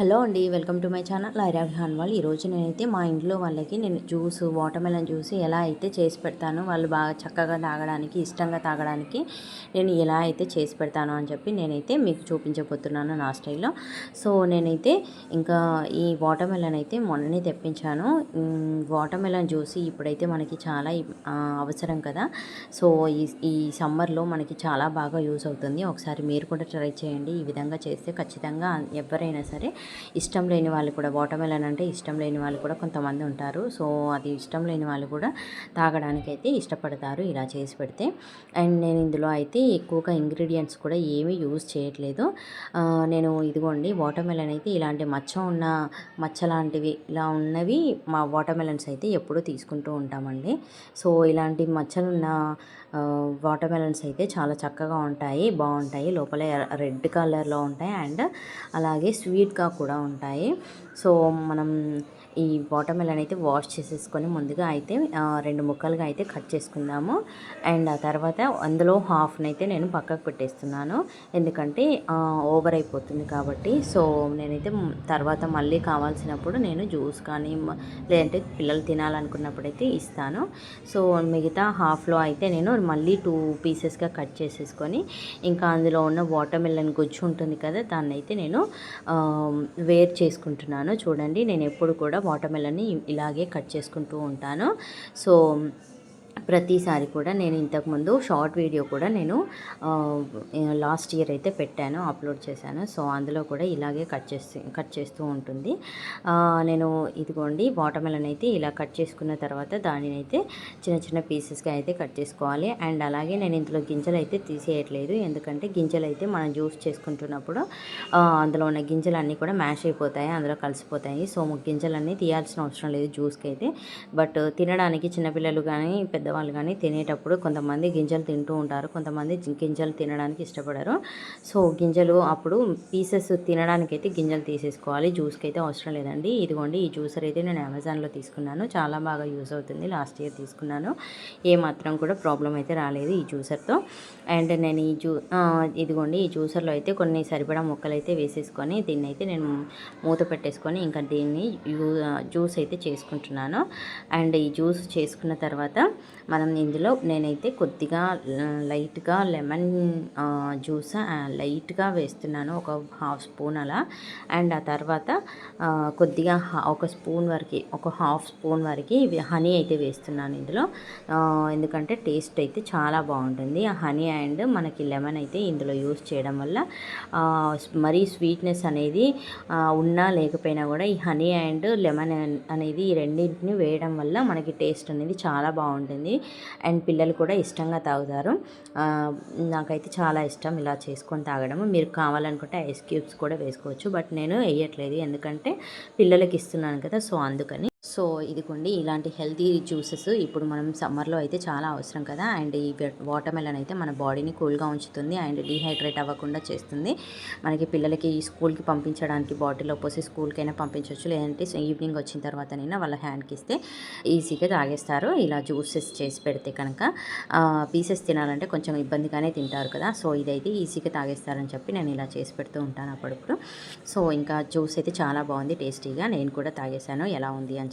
Hello అండి welcome to my channel. Lyra Vihaan వాళ్ళు ఈరోజు నేనైతే మా ఇంట్లో వాళ్ళకి నేను జ్యూస్ వాటర్మెలన్ జ్యూస్ ఎలా అయితే చేసి పెడతాను వాళ్ళు బాగా చక్కగా తాగడానికి ఇష్టంగా తాగడానికి నేను ఎలా అయితే చేసి పెడతాను అని చెప్పి నేనైతే మీకు చూపించబోతున్నాను నా స్టైల్లో. సో నేనైతే ఇంకా ఈ వాటర్మెలన్ అయితే మొన్ననే తెప్పించాను. వాటర్మెలన్ జ్యూస్ ఇప్పుడైతే మనకి చాలా అవసరం కదా. సో ఈ ఈ సమ్మర్లో మనకి చాలా బాగా యూస్ అవుతుంది. ఒకసారి మీరు కూడా ట్రై చేయండి. ఈ విధంగా చేస్తే ఖచ్చితంగా ఎవరైనా సరే ఇష్టం లేని వాళ్ళు కూడా వాటర్మెలన్ అంటే ఇష్టం లేని వాళ్ళు కూడా కొంతమంది ఉంటారు. సో అది ఇష్టం లేని వాళ్ళు కూడా తాగడానికి అయితే ఇష్టపడతారు ఇలా చేసి పెడితే. అండ్ నేను ఇందులో అయితే ఎక్కువగా ఇంగ్రీడియంట్స్ కూడా ఏమీ యూజ్ చేయట్లేదు. నేను ఇదిగోండి వాటర్మెలన్ అయితే ఇలాంటి మచ్చ ఉన్న మచ్చ లాంటివి ఇలా ఉన్నవి మా వాటర్మెలన్స్ అయితే ఎప్పుడూ తీసుకుంటూ ఉంటామండి. సో ఇలాంటి మచ్చలున్న వాటర్మెలన్స్ అయితే చాలా చక్కగా ఉంటాయి బాగుంటాయి. లోపల రెడ్ కలర్లో ఉంటాయి. అండ్ అలాగే స్వీట్గా కూడా ఉంటాయి. సో మనం ఈ వాటర్మెలన్ అయితే వాష్ చేసేసుకొని ముందుగా అయితే రెండు ముక్కలుగా అయితే కట్ చేసుకుందాము. అండ్ ఆ తర్వాత అందులో హాఫ్ని అయితే నేను పక్కకు పెట్టేస్తున్నాను. ఎందుకంటే ఓవర్ అయిపోతుంది కాబట్టి. సో నేనైతే తర్వాత మళ్ళీ కావాల్సినప్పుడు నేను జ్యూస్ కానీ లేదంటే పిల్లలు తినాలనుకున్నప్పుడైతే ఇస్తాను. సో మిగతా హాఫ్లో అయితే నేను మళ్ళీ టూ పీసెస్గా కట్ చేసేసుకొని ఇంకా అందులో ఉన్న వాటర్మెలన్ గుజ్జు ఉంటుంది కదా దాన్ని అయితే నేను వేర్ చేసుకుంటున్నాను. చూడండి నేను ఎప్పుడు కూడా వాటర్మెలన్ని ఇలాగే కట్ చేసుకుంటూ ఉంటాను. సో ప్రతిసారి కూడా నేను ఇంతకుముందు షార్ట్ వీడియో కూడా నేను లాస్ట్ ఇయర్ అయితే పెట్టాను అప్లోడ్ చేశాను. సో అందులో కూడా ఇలాగే కట్ చేస్తూ కట్ చేస్తూ ఉంటుంది. నేను ఇదిగోండి వాటర్మెలన్ అయితే ఇలా కట్ చేసుకున్న తర్వాత దానిని అయితే చిన్న చిన్న పీసెస్గా అయితే కట్ చేసుకోవాలి. అండ్ అలాగే నేను ఇందులో గింజలు అయితే తీసేయట్లేదు. ఎందుకంటే గింజలు అయితే మనం జ్యూస్ చేసుకుంటున్నప్పుడు అందులో ఉన్న గింజలు అన్నీ కూడా మ్యాష్ అయిపోతాయి అందులో కలిసిపోతాయి. సో గింజలన్నీ తీయాల్సిన అవసరం లేదు జ్యూస్కి అయితే. బట్ తినడానికి చిన్నపిల్లలు కానీ పెద్దవాళ్ళు కానీ తినేటప్పుడు కొంతమంది గింజలు తింటూ ఉంటారు. కొంతమంది గింజలు తినడానికి ఇష్టపడరు. సో గింజలు అప్పుడు పీసెస్ తినడానికి అయితే గింజలు తీసేసుకోవాలి. జ్యూస్కి అయితే అవసరం లేదండి. ఇదిగోండి ఈ జ్యూసర్ అయితే నేను అమెజాన్లో తీసుకున్నాను. చాలా బాగా యూస్ అవుతుంది. లాస్ట్ ఇయర్ తీసుకున్నాను. ఏ మాత్రం కూడా ప్రాబ్లం అయితే రాలేదు ఈ జ్యూసర్తో. అండ్ నేను ఈ జ్యూ ఇదిగోండి ఈ జ్యూసర్లో అయితే కొన్ని సరిపడా ముక్కలు అయితే వేసేసుకొని దీన్ని అయితే నేను మూత పెట్టేసుకొని ఇంకా దీన్ని జ్యూస్ అయితే చేసుకుంటున్నాను. అండ్ ఈ జ్యూస్ చేసుకున్న తర్వాత మనం ఇందులో నేనైతే కొద్దిగా లైట్గా లెమన్ జ్యూస్ లైట్గా వేస్తున్నాను. ఒక హాఫ్ స్పూన్ అలా. అండ్ ఆ తర్వాత కొద్దిగా ఒక స్పూన్ వరకు ఒక హాఫ్ స్పూన్ వరకు హనీ అయితే వేస్తున్నాను ఇందులో. ఎందుకంటే టేస్ట్ అయితే చాలా బాగుంటుంది. ఆ హనీ అండ్ మనకి లెమన్ అయితే ఇందులో యూస్ చేయడం వల్ల మరీ స్వీట్నెస్ అనేది ఉన్నా లేకపోయినా కూడా ఈ హనీ అండ్ లెమన్ అనేది ఈ రెండింటిని వేయడం వల్ల మనకి టేస్ట్ అనేది చాలా బాగుంటుంది. అండ్ పిల్లలు కూడా ఇష్టంగా తాగుతారు. నాకైతే చాలా ఇష్టం ఇలా చేసుకొని తాగడం మీరు కావాలనుకుంటే ఐస్ క్యూబ్స్ కూడా వేసుకోవచ్చు. బట్ నేను వేయట్లేదు. ఎందుకంటే పిల్లలకి ఇస్తున్నాను కదా సో అందుకని సో ఇదిగోండి ఇలాంటి హెల్తీ జ్యూసెస్ ఇప్పుడు మనం సమ్మర్లో అయితే చాలా అవసరం కదా. అండ్ ఈ వాటర్ మెలన్ అయితే మన బాడీని కూల్గా ఉంచుతుంది. అండ్ డీహైడ్రేట్ అవ్వకుండా చేస్తుంది. మనకి పిల్లలకి స్కూల్కి పంపించడానికి బాటిల్లో పోసి స్కూల్కైనా పంపించవచ్చు లేదంటే ఈవినింగ్ వచ్చిన తర్వాతనైనా వాళ్ళ హ్యాండ్కి ఇస్తే ఈజీగా తాగేస్తారు. ఇలా జ్యూసెస్ చేసి పెడితే కనుక పీసెస్ తినాలంటే కొంచెం ఇబ్బందిగానే తింటారు కదా. సో ఇదైతే ఈజీగా తాగేస్తారని చెప్పి నేను ఇలా చేసి పెడుతూ ఉంటాను అప్పుడప్పుడు. సో ఇంకా జ్యూస్ అయితే చాలా బాగుంది టేస్టీగా. నేను కూడా తాగేశాను. ఎలా ఉంది అని